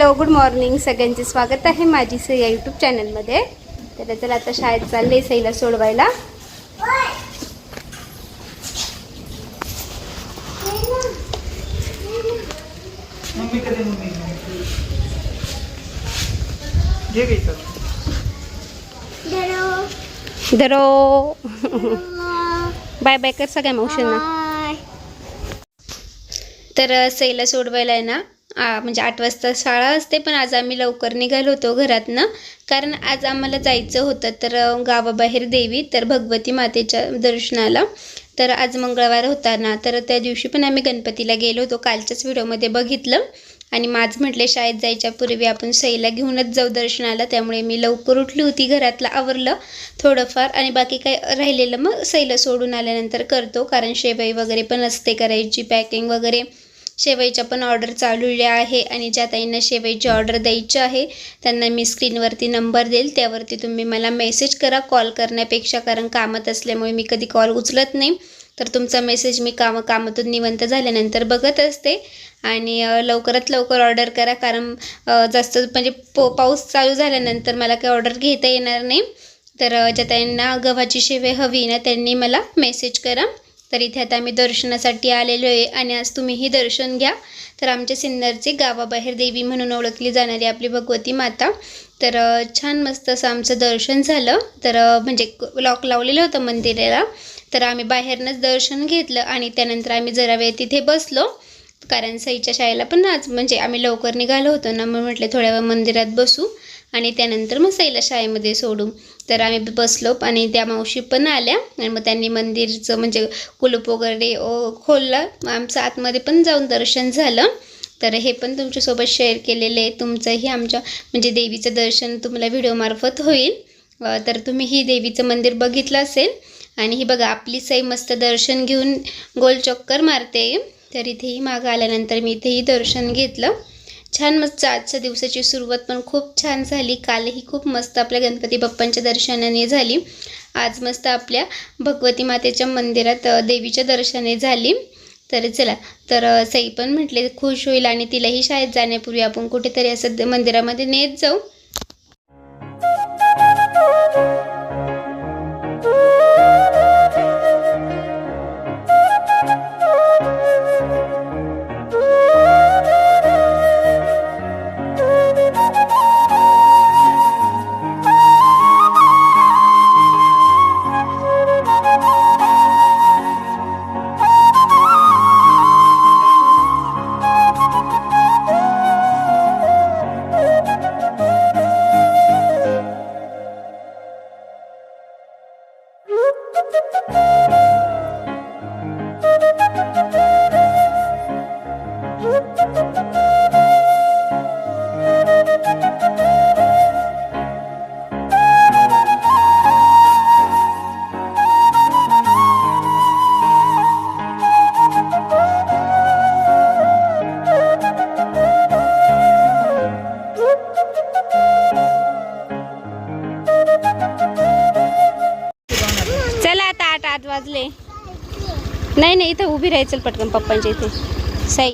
Hello good morning. सगळ्यांचे स्वागत आहे माझी सई या यूट्यूब चॅनलमध्ये तर चला आता शाळेत चालले सईला सोडवायला. धरो. बाय बाय कर सगळ्या मावशींना. तर सईला सोडवायला आहे ना म्हणजे आठ वाजता शाळा असते पण आज आम्ही लवकर निघालो होतो घरातनं. कारण आज आम्हाला जायचं होतं तर गावाबाहेर देवी तर भगवती मातेच्या दर्शनाला. तर आज मंगळवार होता ना तर त्या दिवशी पण आम्ही गणपतीला गेलो होतो. कालच्याच व्हिडिओमध्ये बघितलं. आणि माझ म्हटले शाळेत जायच्या पूर्वी आपण सईला घेऊनच जाऊ दर्शनाला. त्यामुळे मी लवकर उठली होती घरातलं आवरलं थोडंफार. आणि बाकी काय राहिलेलं मग सईला सोडून आल्यानंतर करतो. कारण शेवई वगैरे पण असते करायची पॅकिंग वगैरे. शेवईच्या पण ऑर्डर चालवल्या आहे आणि ज्या ताईंना शेवईची ऑर्डर द्यायची आहे त्यांना मी स्क्रीनवरती नंबर देईल. त्यावरती तुम्ही मला मेसेज करा. कॉल करण्यापेक्षा कारण कामात असल्यामुळे मी कधी कॉल उचलत नाही. तर तुमचा मेसेज मी काम कामातून निवंत झाल्यानंतर बघत असते. आणि लवकरात लवकर ऑर्डर करा. कारण जास्त म्हणजे पो पाऊस चालू झाल्यानंतर मला काही ऑर्डर घेता येणार नाही. तर ज्या त्यांना गव्हाची शेवे हवी ना त्यांनी मला मेसेज करा. तर इथे आता आम्ही दर्शनासाठी आलेलो आहे आणि आज तुम्हीही दर्शन घ्या. तर आमच्या सिन्नरचे गावाबाहेर देवी म्हणून ओळखली जाणारी आपली भगवती माता. तर छान मस्त असं आमचं दर्शन झालं. तर म्हणजे लॉक लावलेलं होतं मंदिराला. तर आम्ही बाहेरनंच दर्शन घेतलं आणि त्यानंतर आम्ही जरा वेळ तिथे बसलो. कारण सईच्या शाळेला पण आज म्हणजे आम्ही लवकर निघालो होतो ना मग म्हटलं थोड्या वेळ मंदिरात बसू. आणि त्यानंतर मग सईला शाळेमध्ये सोडू तर आम्ही बसलो आणि त्या मावशी पण आल्या. आणि मग त्यांनी मंदिरचं म्हणजे कुलूप वगैरे खोललं. आमचं आतमध्ये पण जाऊन दर्शन झालं. तर हे पण तुमच्यासोबत शेअर केलेले आहे. तुमचंही आमच्या म्हणजे देवीचं दर्शन तुम्हाला व्हिडिओमार्फत होईल. तर तुम्ही ही देवीचं मंदिर बघितलं असेल. आणि ही बघा आपली सई मस्त दर्शन घेऊन गोल चक्कर मारते. तर इथेही मागं आल्यानंतर मी इथेही दर्शन घेतलं. छान मस्त आजच्या दिवसाची सुरुवात पण खूप छान झाली. कालही खूप मस्त आपल्या गणपती बाप्पांच्या दर्शनाने झाली. आज मस्त आपल्या भगवती मातेच्या मंदिरात देवीच्या दर्शने झाली. तर चला तर सई पण म्हटले खुश होईल आणि तिलाही शाळेत जाण्यापूर्वी आपण कुठेतरी असं मंदिरामध्ये नेत जाऊ. वाजले. नाही नाही इथं उभी राहायचं पटकन पप्पांच्या इथे. साई.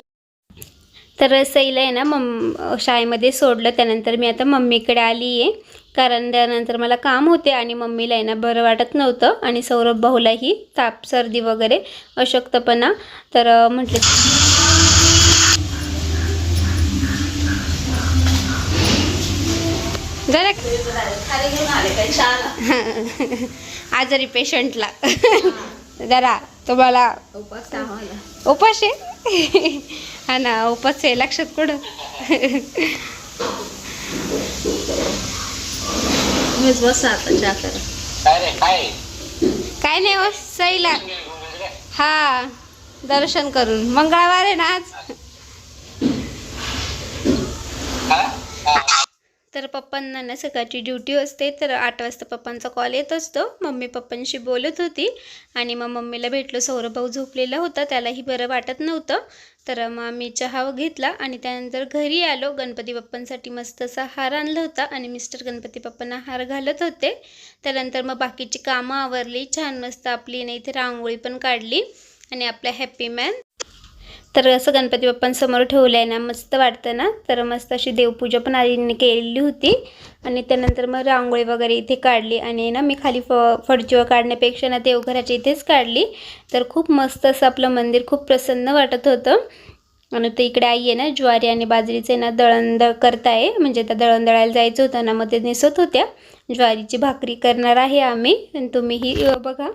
तर सईला आहे ना मम शाळेमध्ये सोडलं त्यानंतर मी आता मम्मीकडे आली आहे कारण त्यानंतर मला काम होते आणि मम्मीला आहे ना बरं वाटत नव्हतं. आणि सौरभ भाऊलाही ताप सर्दी वगैरे अशक्तपणा. तर म्हटलं जरा आजारी पेशंटला. जरा तुम्हाला उपास आहे हा ना उपास आहे लक्षात कुठं? काय नाही हो सईला. हा दर्शन करून. मंगळवार आहे ना आज? तर पप्पांना ना सकाळची ड्युटी असते तर आठ वाजता पप्पांचा कॉल येत असतो. मम्मी पप्पांशी बोलत होती आणि मग मम्मीला भेटलो. सौरभ भाऊ झोपलेला होता त्यालाही बरं वाटत नव्हतं. तर मग आम्ही चहा घेतला आणि त्यानंतर घरी आलो. गणपती बाप्पांसाठी मस्त असा हार आणला होता आणि मिस्टर गणपती बाप्पांना हार घालत होते. त्यानंतर मग बाकीची कामं आवरली. छान मस्त आपली नाही इथे रांगोळी पण काढली आणि आपला हॅपी मॅन तर असं गणपती बाप्पांसमोर ठेवलं आहे ना मस्त वाटतं ना? तर मस्त अशी देवपूजा पण आईने केलेली होती. आणि त्यानंतर मग रांगोळी वगैरे इथे काढली आणि ना मी खाली फ फडचीवर काढण्यापेक्षा ना देवघराच्या इथेच काढली. तर खूप मस्त असं आपलं मंदिर खूप प्रसन्न वाटत होतं. आणि ते इकडे आई आहे ना ज्वारी आणि बाजरीचे ना दळण करताय. म्हणजे त्या दळण दळायला जायचं होतं ना मग ते नेसत होत्या. ज्वारीची भाकरी करणार आहे आम्ही. आणि तुम्हीही बघा.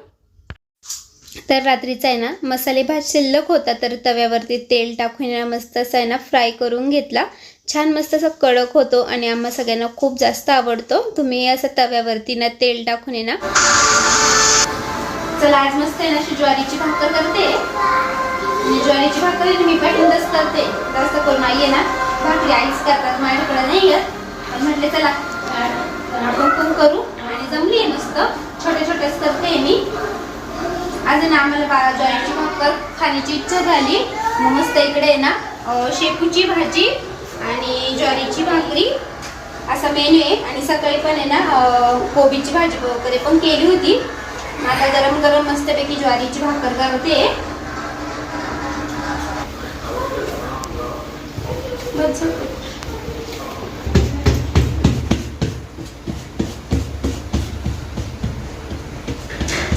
तर रात्रीचा आहे ना मसाले भात शिल्लक होता तर तव्यावरती तेल टाकून मस्त असा आहे ना फ्राय करून घेतला. छान मस्त असा कडक होतो आणि आम्हा सगळ्यांना खूप जास्त आवडतो. तुम्ही असं तव्यावरती ना तेल टाकून ये ना. चला आज मस्त आहे ना अशी ज्वारीची भाकर करते. ज्वारीची भाकर आहे मी पहिल्यांदाच करते. जास्त करून आई आहे ना भाकरी आईच करतात माझ्याकडे नाही येत. पण म्हटले चला आपण पण करू. आणि जमली आहे मस्त. छोट्या छोट्याच करते मी. आज ना आम्हाला बा ज्वारीची भाकर खाण्याची इच्छा झाली. मग मस्त इकडे आहे ना शेपूची भाजी आणि ज्वारीची भाकरी. असा मेन्यू आहे. आणि सकाळी पण आहे ना कोबीची भाजी वगैरे पण केली होती. आता गरम गरम मस्तपैकी ज्वारीची भाकर करते.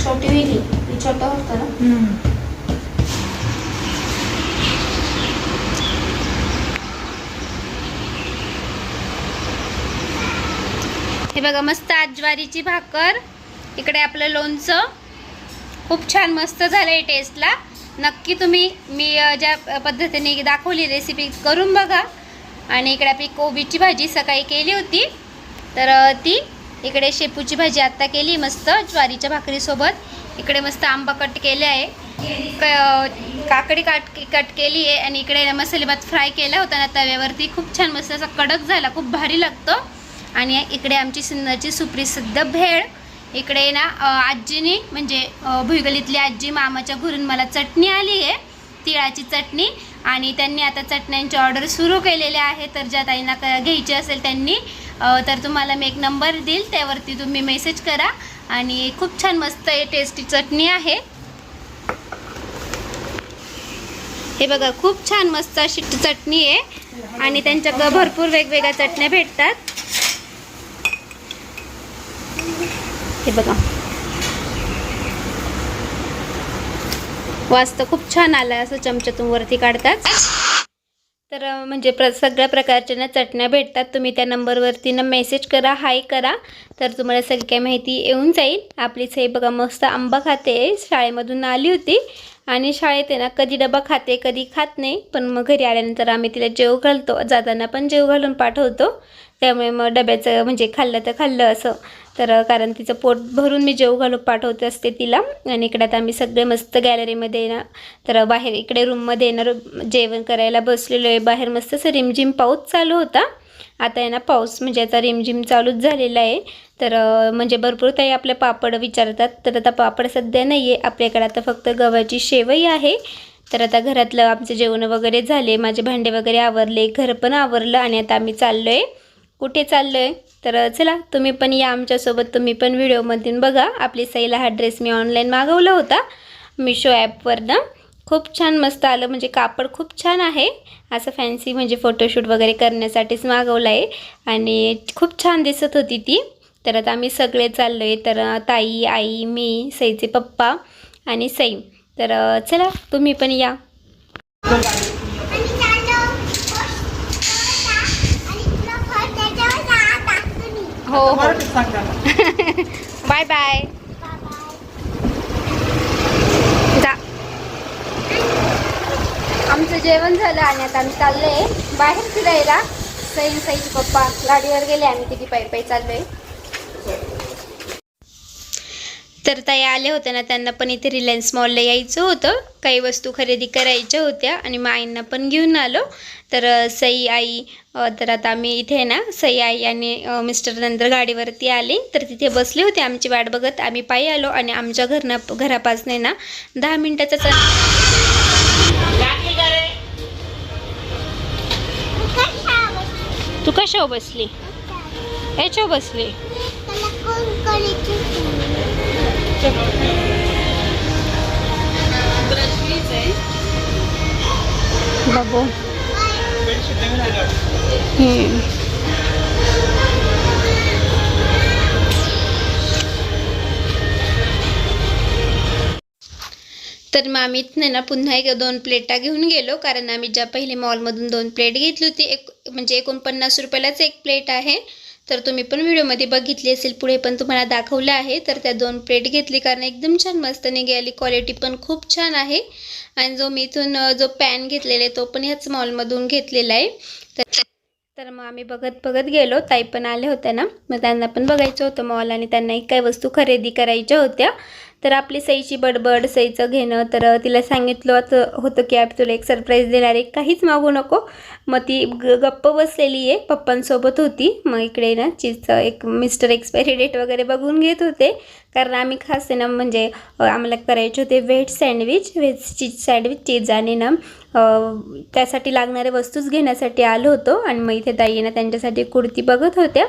छोटी वेली छोटं होतं ना. हे बघा मस्त आज ज्वारीची भाकर. इकडे आपलं लोणचं. खूप छान मस्त झालं आहे टेस्टला नक्की तुम्ही मी ज्या पद्धतीने दाखवली रेसिपी करून बघा. आणि इकडे आपली कोबीची भाजी सकाळी केली होती. तर ती इकडे शेपूची भाजी आत्ता केली मस्त ज्वारीच्या भाकरीसोबत. इकडे मस्त आंबा कट केले आहे. क- काकडी काट कट केली आहे आणि इकडे मसाले भात फ्राय केला होता ना तव्यावरती. खूप छान मस्त असा कडक झाला खूप भारी लागतो. आणि इकडे आमची सिन्नरची सुप्रसिद्ध भेळ. इकडे ना आजीनी म्हणजे भुईगलीतली आजी मामाच्या घरून मला चटणी आली आहे. तिळाची चटणी. आणि त्यांनी आता चटण्यांची ऑर्डर सुरू केलेली आहे तर ज्या ताईंना क- घ्यायची असेल त्यांनी तर तुम्हाला मी एक नंबर देईल. त्यावरती तुम्ही मेसेज करा. आणि खूप छान मस्त टेस्टी चटणी आहे. हे बघा खूप छान मस्त अशी चटणी आहे. आणि त्यांच्याकडं भरपूर वेगवेगळ्या चटण्या भेटतात. हे बघा. वास्त खूप छान आलं असं चमच्यातून वरती काढतात तर म्हणजे प्र सगळ्या प्रकारच्या ना चटण्या भेटतात. तुम्ही त्या नंबरवरती ना मेसेज करा हाय करा. तर तुम्हाला सगळी काही माहिती येऊन जाईल. आपलीच हे बघा मस्त आंबा खाते. शाळेमधून आली होती. आणि शाळेत आहे ना कधी डबा खाते कधी खात नाही. पण मग घरी आल्यानंतर आम्ही तिला जेव घालतो. जाताना पण जेव घालून पाठवतो. त्यामुळे मग डब्याचं म्हणजे खाल्लं तर खाल्लं असं. तर कारण तिचं पोट भरून मी जेव घालून पाठवत असते तिला. आणि इकडे आता आम्ही सगळे मस्त गॅलरीमध्ये ना तर बाहेर इकडे रूममध्ये येणार जेवण करायला बसलेलो आहे. बाहेर मस्त असं रिमझिम पाऊस चालू होता. आता आहे ना पाऊस म्हणजे आता रिमझिम चालूच झालेला आहे. तर म्हणजे भरपूर काही आपले पापड विचारतात तर आता पापड सध्या नाही आहे आपल्याकडे आता फक्त गव्हाची शेवई आहे. तर आता घरातलं आमचं जेवण वगैरे झाले माझे भांडे वगैरे आवरले घर पण आवरलं आणि आता आम्ही चाललो आहे कुठे चाललो आहे तर चला तुम्ही पण या आमच्यासोबत तुम्ही पण व्हिडिओमधून बघा. आपली सईला हा ड्रेस मी ऑनलाईन मागवला होता मिशो ॲपवरनं खूप छान मस्त आलं. म्हणजे कापड खूप छान आहे. असं फॅन्सी म्हणजे फोटोशूट वगैरे करण्यासाठीच मागवलं आहे आणि खूप छान दिसत होती ती. तर आता आम्ही सगळे चाललो आहे तर ताई आई मी सईचे पप्पा आणि सई. तर चला तुम्ही पण या. हो हो. बाय बाय आमचं जेवण झालं आणि आता आम्ही चाललो आहे बाहेर फिरायला. सई सईचे पप्पा गाडीवर गेले आम्ही तिथे पायी पायी चाललोय. तर ताई आले होते ना त्यांना पण इथे रिलायन्स मॉलला यायचं होतं. काही वस्तू खरेदी करायच्या होत्या आणि मग आईंना पण घेऊन आलो. तर सई आई तर आता आम्ही इथे ना सई आई आणि मिस्टर नंतर गाडीवरती आले. तर तिथे बसले होते आमची वाट बघत आम्ही पायी आलो आणि आमच्या घरना घरापासून ना दहा मिनिटाचाच तू कशावर बसली? याच्यावर बसली. बघू तर मग आम्ही इथनं ना पुन्हा एक दोन प्लेटा घेऊन गेलो कारण आम्ही ज्या पहिले मॉलमधून दोन प्लेट घेतली होती एक म्हणजे एकोणपन्नास रुपयालाच एक प्लेट आहे. तर तुम्ही पण व्हिडिओमध्ये बघितली असेल पुढे पण तुम्हाला दाखवलं आहे. तर त्या दोन प्लेट घेतली कारण एकदम छान मस्त निघाली क्वालिटी पण खूप छान आहे. आणि जो मी इथून जो पॅन घेतलेला आहे तो पण ह्याच मॉलमधून घेतलेला आहे. तर तर मग आम्ही बघत बघत गेलो. ताई पण आल्या होत्या ना मग त्यांना पण बघायचं होतं मॉल आणि त्यांनाही काही वस्तू खरेदी करायच्या होत्या. तर आपली सईची बडबड सईचं घेणं तर तिला सांगितलं होतं होतं की आप तुला एक सरप्राईज देणार आहे. काहीच मागू नको. मग ती ग गप्प बसलेली आहे. पप्पांसोबत होती. मग इकडे ना चीजचं एक मिस्टर एक्सपायरी डेट वगैरे बघून घेत होते. कारण आम्ही खास आहे ना म्हणजे आम्हाला करायचे होते veg sandwich veg cheese sandwich cheese आणि ना त्यासाठी लागणाऱ्या वस्तूच घेण्यासाठी आलो होतो. आणि मग इथे ताई ना त्यांच्यासाठी कुर्ती बघत होत्या.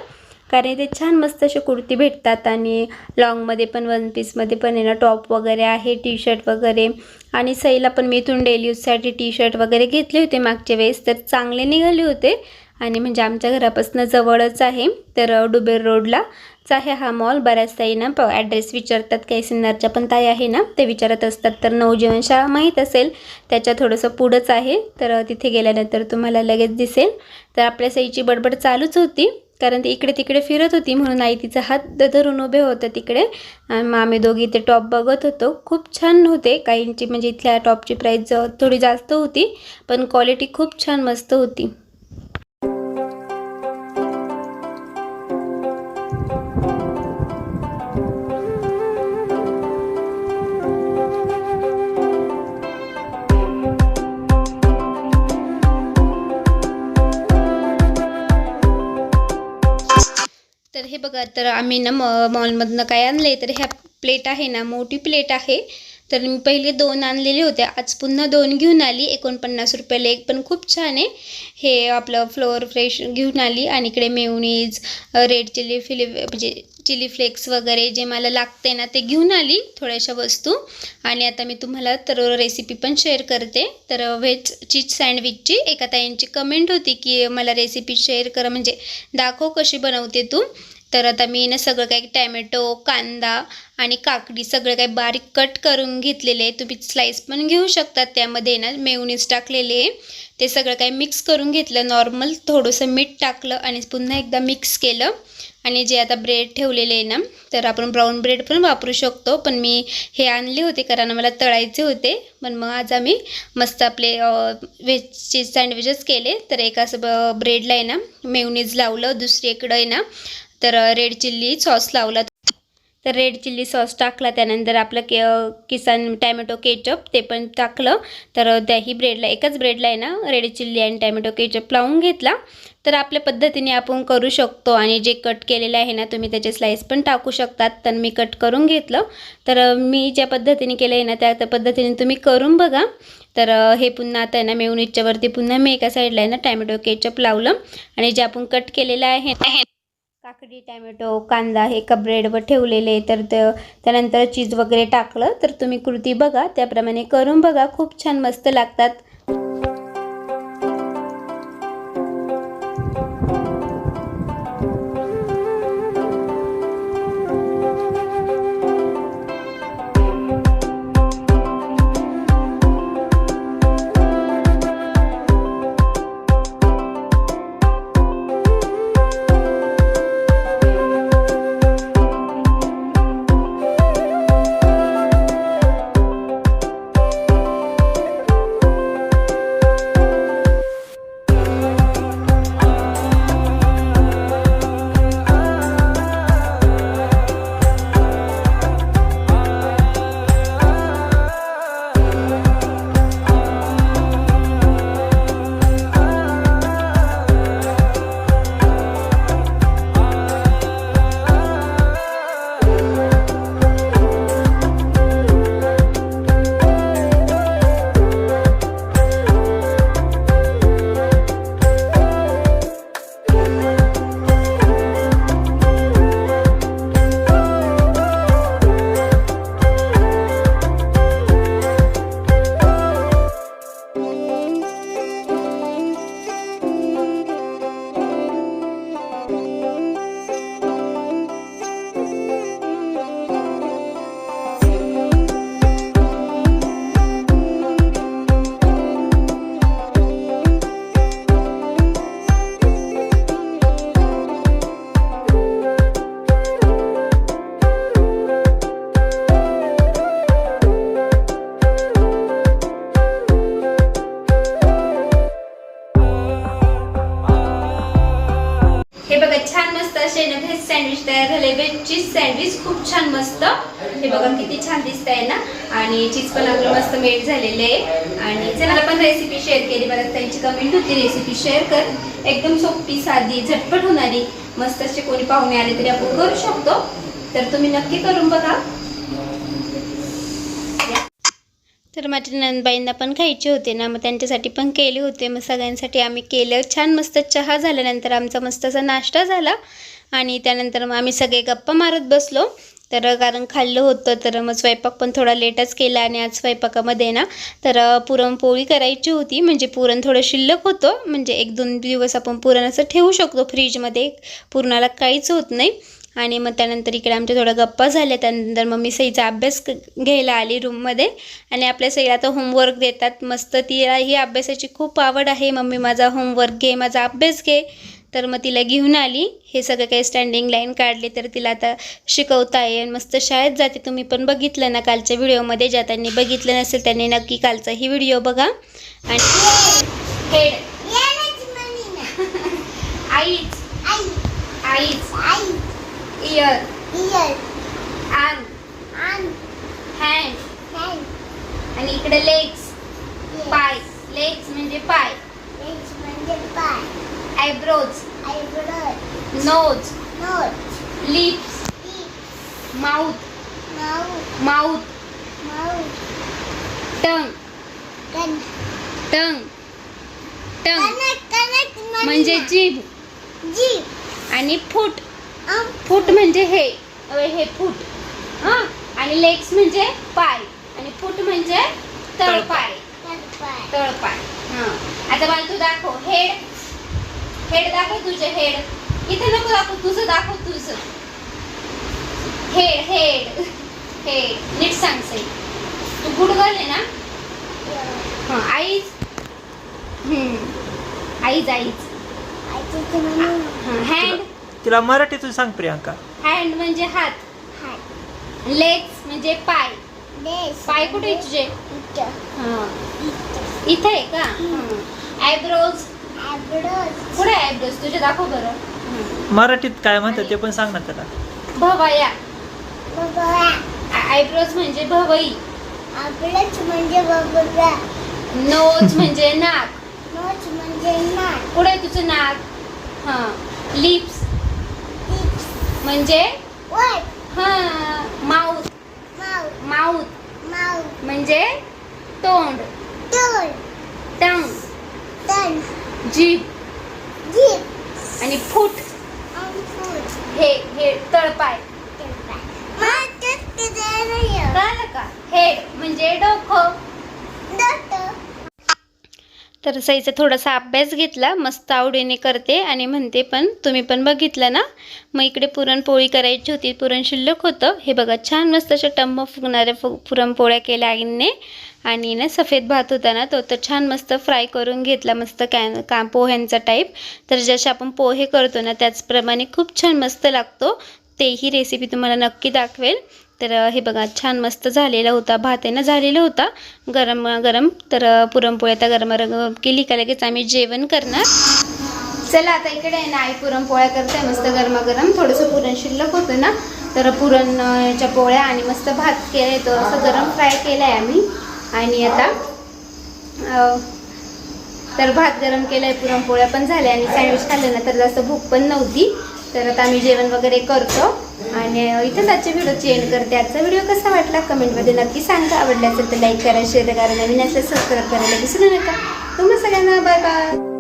कारण इथे छान मस्त अशी कुर्ती भेटतात आणि लॉंगमध्ये पण वन पीसमध्ये पण आहे ना टॉप वगैरे आहे टी शर्ट वगैरे. आणि सईला पण मी इथून डेली यूजसाठी टी शर्ट वगैरे घेतले होते मागच्या वेळेस तर चांगले निघाले होते. आणि म्हणजे आमच्या घरापासून जवळच आहे तर डुबेर रोडलाच आहे हा मॉल बऱ्याच ताई ना प ॲड्रेस विचारतात काही सिन्नरच्या पण ताई आहे ना ते विचारत असतात. तर नवजीवन शाळा माहीत असेल त्याच्या थोडंसं पुढंच आहे. तर तिथे गेल्यानंतर तुम्हाला लगेच दिसेल. तर आपल्या सईची बडबड चालूच होती. कारण ती इकडे तिकडे फिरत होती म्हणून आई तिचा हात धरून उभे होतं तिकडे. आणि मग आम्ही दोघी ते टॉप बघत होतो. खूप छान होते. काहींची म्हणजे इथल्या टॉपची प्राईस थोडी जास्त होती पण क्वालिटी खूप छान मस्त होती. तर आम्ही ना मॉ मॉलमधनं काय आणले तर ह्या प्लेट आहे ना मोठी प्लेट आहे. तर मी पहिले दोन आणलेले होते आज पुन्हा दोन घेऊन आली. एकोणपन्नास रुपयाला एक पण खूप छान आहे. हे आपलं फ्लोअर फ्रेश घेऊन आली. आणि इकडे मेवनीज रेड चिली फिली म्हणजे चिली फ्लेक्स वगैरे जे मला लागते ना ते घेऊन आली थोड्याशा वस्तू. आणि आता मी तुम्हाला तर रेसिपी पण शेअर करते. तर व्हेज चीज सँडविचची एका ताईंची कमेंट होती की मला रेसिपी शेअर कर. म्हणजे दाखव कशी बनवते तू. तर आता मी ना सगळं काही टॅमॅटो कांदा आणि काकडी सगळं काही बारीक कट करून घेतलेले आहे. तुम्ही स्लाईस पण घेऊ शकतात त्यामध्ये ना मेवनीज टाकलेले आहे. ते सगळं काही मिक्स करून घेतलं नॉर्मल थोडंसं मीठ टाकलं आणि पुन्हा एकदा मिक्स केलं. आणि जे आता ब्रेड ठेवलेले आहे ना तर आपण ब्राऊन ब्रेड पण वापरू शकतो. पण मी हे आणले होते कारण मला तळायचे होते. पण मग आज आम्ही मस्त आपले व्हेज चीज सँडविचेस केले. तर एक असं ब ब्रेडला आहे ना मेवनीज लावलं. दुसरीकडं आहे ना तर रेड चिल्ली सॉस लावला. तर रेड चिल्ली सॉस टाकला. त्यानंतर आपलं के किसान टॅमॅटो केचप ते पण टाकलं. तर त्याही ब्रेडला एकाच ब्रेडला आहे ना रेड चिल्ली आणि टॅमॅटो केचप लावून घेतला. तर आपल्या पद्धतीने आपण करू शकतो आणि जे कट केलेलं आहे ना तुम्ही त्याचे स्लाईस पण टाकू शकतात. तर मी कट करून घेतलं. तर मी ज्या पद्धतीने केलं आहे ना त्या त्या पद्धतीने तुम्ही करून बघा. तर हे पुन्हा आता आहे ना मेवनीजच्या वरती पुन्हा मी एका साईडला आहे ना टॅमॅटो केचप लावलं. आणि जे आपण कट केलेलं आहे काकडी टॅमॅटो कांदा हे एका ब्रेडवर ठेवलेले तर त्यानंतर चीज वगैरे टाकलं. तर तुम्ही कृती बघा. त्याप्रमाणे करून बघा. खूप छान मस्त लागतात. चीज सँडविच खूप छान मस्त. हे बघा किती छान दिसत आहे ना? आणि चीज पण आपलं मस्त मेड झालेले आहे. आणि चला पण रेसिपी शेअर केली. बरं त्यांची कमेंट होती रेसिपी शेअर कर. एकदम सोपी साधी झटपट होणारी. मस्त असे कोणी पाहुणे आले तरी आपण करू शकतो. तर तुम्ही नक्की करून बघा. तर माझ्या नंदबाईंना पण खायचे होते ना मग त्यांच्यासाठी पण केले होते. मग सगळ्यांसाठी आम्ही केलं. छान मस्त चहा झाल्यानंतर आमचा मस्त असा नाश्ता झाला. आणि त्यानंतर मग आम्ही सगळे गप्पा मारत बसलो. तर कारण खाल्लं होतं तर मग स्वयंपाक पण थोडा लेटच केला आणि आज स्वयंपाकामध्ये ना तर पुरणपोळी करायची होती. म्हणजे पुरण थोडं शिल्लक होतं. म्हणजे एक दोन दिवस आपण पुरण असं ठेवू शकतो फ्रीजमध्ये. पुरणाला काहीच होत नाही. आणि मग त्यानंतर इकडे आमच्या थोड्या गप्पा झाल्या. त्यानंतर मग मी सईचा अभ्यास घ्यायला आली रूममध्ये. आणि आपल्या सईला आता होमवर्क देतात. मस्त तिला ही अभ्यासाची खूप आवड आहे. मम्मी माझा होमवर्क घे माझा अभ्यास घे. तर मग तिला घेऊन आली. हे सगळं काही स्टँडिंग लाईन काढले तर तिला आता शिकवता येईल. मस्त शाळेत जाते. तुम्ही पण बघितलं ना कालच्या व्हिडिओमध्ये ज्या त्यांनी बघितलं नसेल त्यांनी नक्की कालचाही व्हिडिओ बघा. आणि हेड आईच. आईच. इयर. आर्म. हँड. आणि इकडे लेग्स पाय. लेग्स म्हणजे पाय. Eyebrows nose lips mouth mouth tongue tongue tongue म्हणजे जीभ. आणि फूट. फूट म्हणजे हे. हे फूट. हां? आणि लेग्स म्हणजे पाय. आणि फूट म्हणजे तळपाय. तळपाय. हां. आता मला तू दाखव. हेड हेड दाखव तुझे हेड. इथे नको दाखव तुझं दाखव तुझं. Head head. हेड नीट सांग सई. तू गुड गर्ल आहे ना? हां आईज हम्म. आईज आईज हां हँड तिला मराठीतून सांग प्रियांका. हँड म्हणजे हात. लेग्स म्हणजे पाय. पाय कुठे आहे तुझे? हां. इथे आहे का? आयब्रोज कुठे तुझे दाखव बरं. मराठीत काय म्हणतात ते पण सांग ना त्याला. भवया. आयब्रोज म्हणजे भवई. आपलंच म्हणजे बघा नोज म्हणजे नाक. नोच म्हणजे नाक. कुठे आहे तुझं नाक? हां. लिप्स. म्हणजे? वट हां. माउथ माऊ माउथ माऊ म्हणजे? तोंड. तोड. टंग. तण जीभ जीप आणि फूट. हे हे तळपाय. कळालं का? हेड म्हणजे डोकं. तर सईचा थोडासा अभ्यास घेतला मस्त आवडीने करते आणि म्हणते पण तुम्ही पण बघितलं ना? मग इकडे पुरणपोळी करायची होती पुरण शिल्लक होतं. हे बघा छान मस्त अशा टम्म फुगणाऱ्या फु पुरणपोळ्या केल्या आईने. आणि ना सफेद भात होता ना तो तर छान मस्त फ्राय करून घेतला मस्त कॅन का पोह्यांचा टाईप तर जसे आपण पोहे करतो ना त्याचप्रमाणे खूप छान मस्त लागतो. तेही रेसिपी तुम्हाला नक्की दाखवेल. तर हे बघा छान मस्त झालेला होता. भात आहे ना झालेला होता. गरम गरम. तर पुरणपोळी आता गरम गरम केली का लगेच आम्ही जेवण करणार. चला आता इकडे आहे ना आई पुरणपोळ्या करते. मस्त गरमागरम थोडंसं पुरण शिल्लक होतं ना. तर पुरणच्या पोळ्या आणि मस्त भात केलाय. तो असं गरम फ्राय केलाय आम्ही. आणि आता तर भात गरम केलाय पुरणपोळ्या पण झाल्या. आणि सँडविच खाल्लं ना तर जास्त भूक पण नव्हती. तर आता आम्ही जेवण वगैरे करतो. आणि इथंच आजच्या व्हिडिओची एंड करते. आजचा व्हिडिओ कसा वाटला? कमेंटमध्ये नक्की सांगा. आवडला असेल तर लाईक करा शेअर करा नवीन असेल सबस्क्राईब करायला विसरू नका. तुम्हाला सगळ्यांना बाय बाय